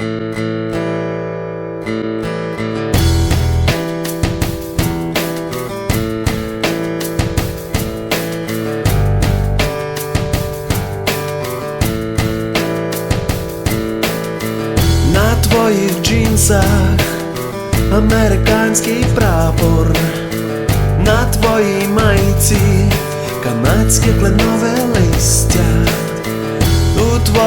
На твоїх джинсах американський прапор, на твоїй майці канадське кленове листя.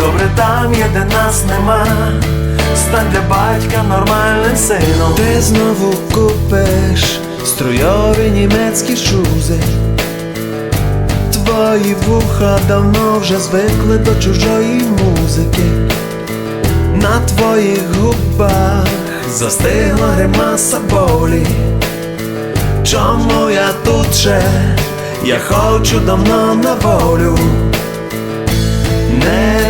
Добре там є, де нас нема. Стань для батька нормальним сином. Ти знову купиш струйові німецькі шузи. Твої вуха давно вже звикли до чужої музики. На твоїх губах застигла гримаса болі. Чому я тут ще? Я хочу давно на волю. Не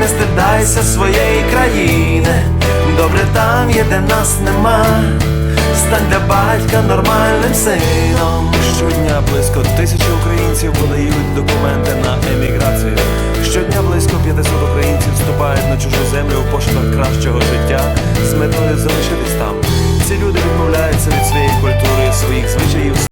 не стидайся своєї країни. Добре там є, де нас нема. Стань для батька нормальним сином. Щодня близько тисячі українців подають документи на еміграцію. Щодня близько 500 українців вступають на чужу землю у пошуках кращого життя з метою залишитись там. Ці люди відмовляються від своєї культури, своїх звичаїв.